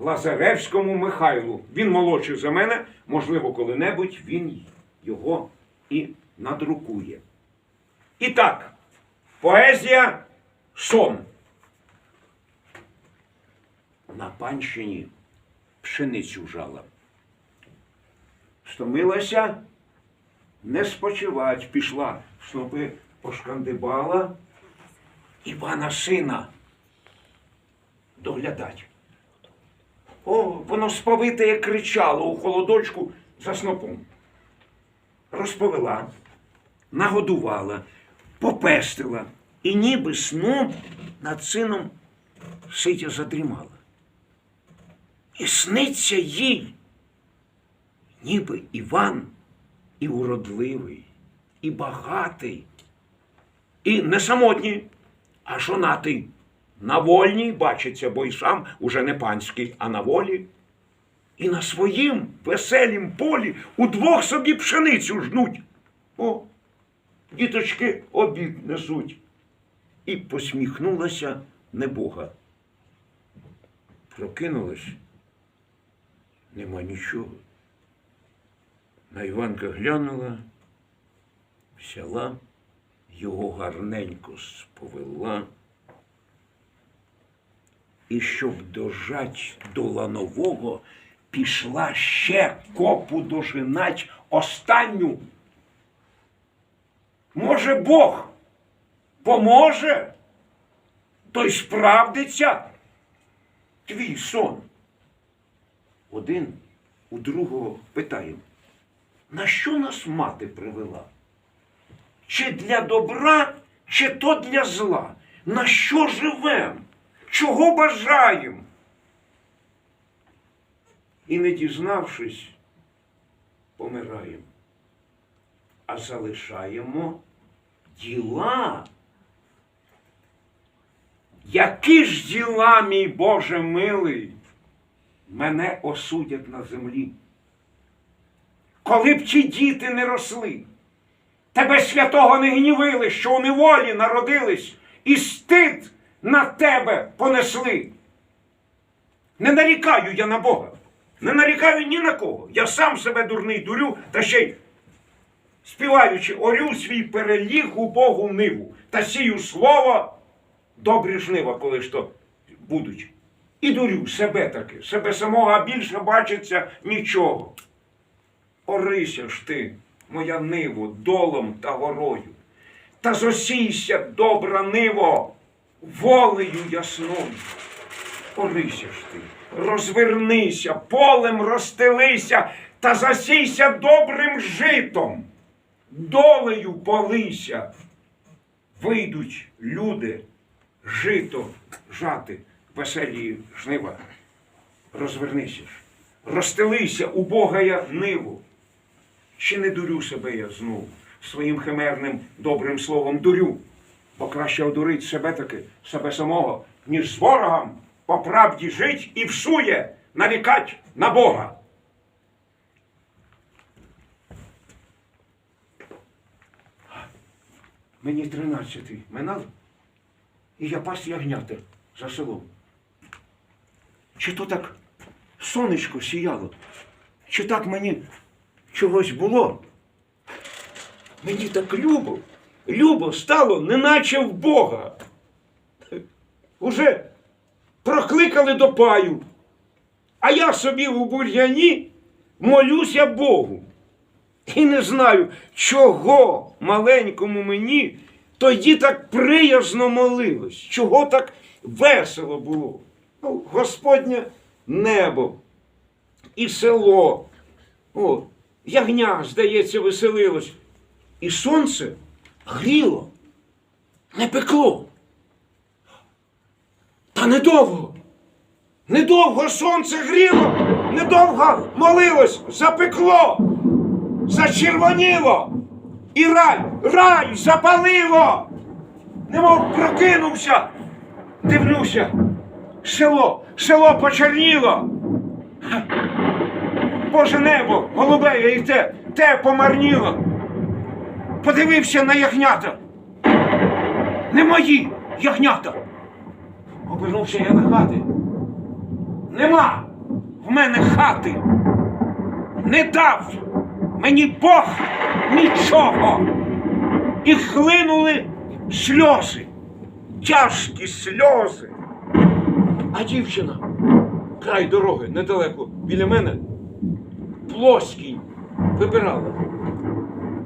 Лазаревському Михайлу. Він молодший за мене, можливо, коли-небудь він його і надрукує. І так, поезія сон. На панщині пшеницю жала. Стомилася, не спочивать, пішла, снопи пошкандибала, Івана сина доглядать. О, воно сповите, як кричало у холодочку за снопом. Розповела, нагодувала, попестила і ніби сном над сином сидя задрімала. І сниться їй, ніби Іван і уродливий, і багатий, і не самотній, а жонатий. На вольній бачиться, бо й сам уже не панський, а на волі. І на своїм веселім полі удвох собі пшеницю жнуть. О, діточки обід несуть. І посміхнулася небога. Прокинулась, нема нічого. На Іванка глянула, взяла, його гарненько сповела. І щоб дожать до ланового, пішла ще копу дожинать останню. Може, Бог поможе, то й справдиться твій сон. Один у другого питає, на що нас мати привела? Чи для добра, чи то для зла? На що живем? Чого бажаєм? І не дізнавшись, помираємо. А залишаємо діла. Які ж діла, мій Боже милий, мене осудять на землі? Коли б ті діти не росли, тебе святого не гнівили, що у неволі народились, і стид на тебе понесли. Не нарікаю я на Бога, не нарікаю ні на кого. Я сам себе дурний дурю, та ще й співаючи, орю свій переліг у Богу ниву та сію слово, добрі жнива, коли ж то будуть. І дурю себе таки, себе самого, а більше бачиться нічого. Орися ж ти, моя ниво, долом та горою, та зосійся, добра ниво, волею ясною. Орися ж ти, розвернися, полем розстелися та засійся добрим житом, долею полися. Вийдуть люди жито жати, веселі жнива. Розвернися ж, розстелися, убога я ниву. Чи не дурю себе я знову своїм химерним добрим словом дурю, бо краще одурить себе таки, себе самого, ніж з ворогом по правді жить і всує нарікать на Бога. Мені тринадцятий минав, і я пас ягнята за селом. Чи то так сонечко сіяло, чи так мені чогось було? Мені так любо, любо стало, неначе в Бога. Уже прокликали до паю, а я собі у бур'яні молюся Богу. І не знаю, чого маленькому мені тоді так приязно молилось, чого так весело було. Ну, Господнє небо і село. О, ягня, здається, веселилось. І сонце гріло, не пекло. Та недовго. Недовго сонце гріло, недовго молилось, запекло, зачервоніло. І рай, рай запалило. Немов прокинувся. Дивлюся. Село, село почерніло. Боже небо, голубеє і те, те помарніло. Подивився на ягнята. Не мої ягнята. Обернувся я на хати. Нема. в мене хати. Не дав мені Бог нічого. І хлинули сльози, тяжкі сльози. А дівчина, край дороги недалеко біля мене, плоский вибирала.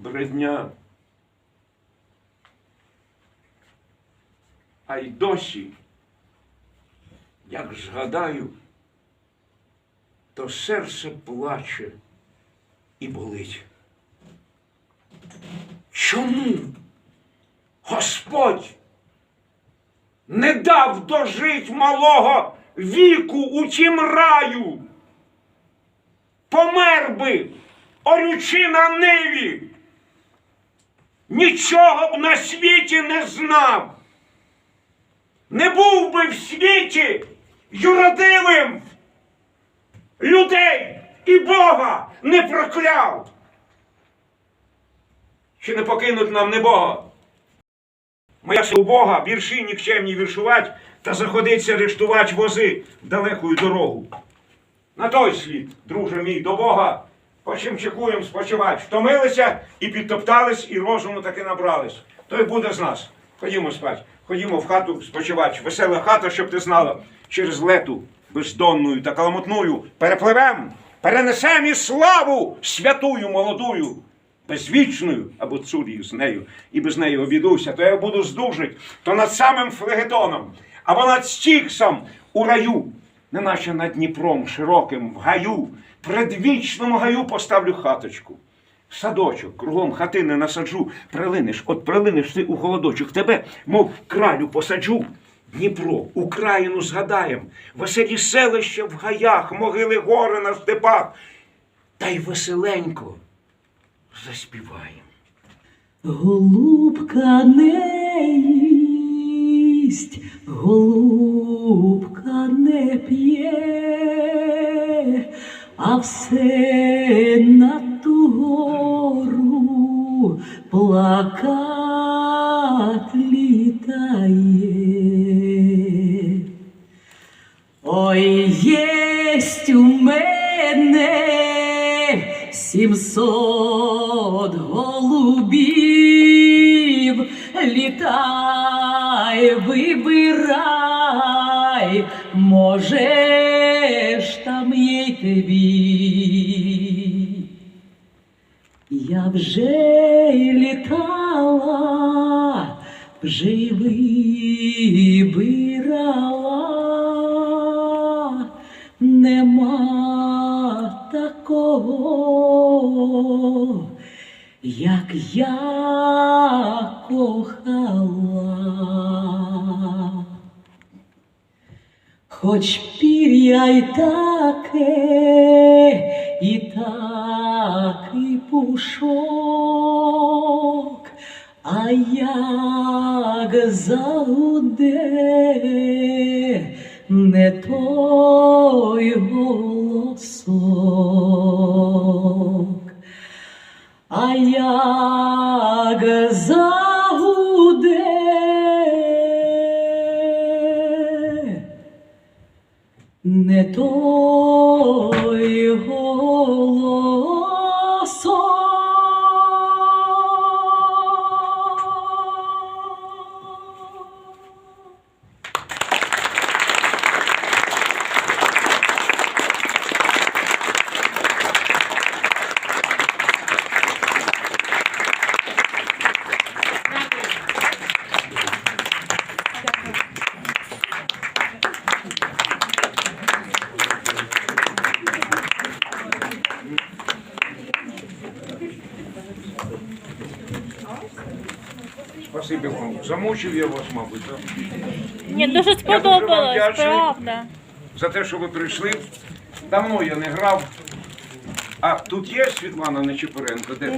Бредня. А й досі, як згадаю, то серце плаче і болить. Чому Господь не дав дожить малого віку у тім раю? Помер би, орючи на ниві, нічого б на світі не знав. Не був би в світі юродивим людей і Бога не прокляв. Чи не покинуть нам не Бога? Моя у Бога вірші нікчемні віршувати та заходиться рештувати вози в далеку дорогу. На той слід, друже мій, до Бога, по чим чекуєм спочивать. Втомилися і підтоптались, і розуму таки набрались. То й буде з нас. Ходімо спать, ходімо в хату спочивать. Весела хата, щоб ти знала, через лету бездонною та каламутною перепливем, перенесем і славу святую молодую, безвічною або цурію з нею, і без неї обійдуся, то я буду здужить, то над самим флегетоном, або над стіксом у раю, неначе над Дніпром широким в гаю, предвічному гаю поставлю хаточку. Садочок, кругом хатини насаджу, прилинеш, от прилинеш ти у холодочок, тебе, мов кралю посаджу. Дніпро, Україну згадаєм, веселі селища в гаях, могили гори на степах, та й веселенько заспіваєм. Голубка не їсть, голубка не п'є, а все на ту гору плакат літає. Ой, єсть у мене сімсот голубів, літай, вибирай, можеш там їй тобі. Я вже й літала, вже й вибирала, нема такого, як я Хоч пір'я й таке, і такий пушок, а як загуде не той голосок, а як загуде не той Спасибі вам. Замучив я вас, мабуть. так? Ні, дуже сподобалось, вдячний. правда. за те, що ви прийшли. Давно я не грав. А тут є Світлана Нечепуренко? Де?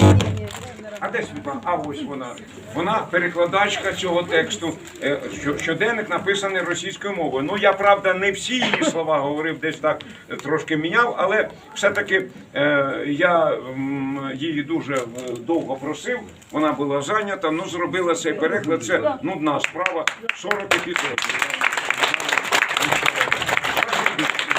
А де Світлана? А ось вона. Вона перекладачка цього тексту. Е, Щоденник написаний російською мовою. Ну я правда не всі її слова говорив, десь так е, трошки міняв, але все-таки е, я її дуже довго просив. Вона була зайнята. Ну зробила цей переклад. Це нудна справа. 40 епізодів.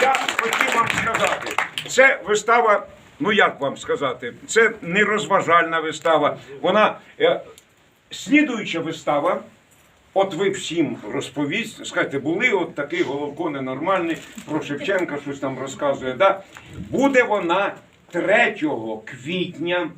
Я хотів вам сказати, це вистава. Ну як вам сказати, це не розважальна вистава. Вона е, слідуюча вистава. От ви всім розповість, скажете, були от такий Головко ненормальний, про Шевченка щось там розказує. Да? Буде вона 3 квітня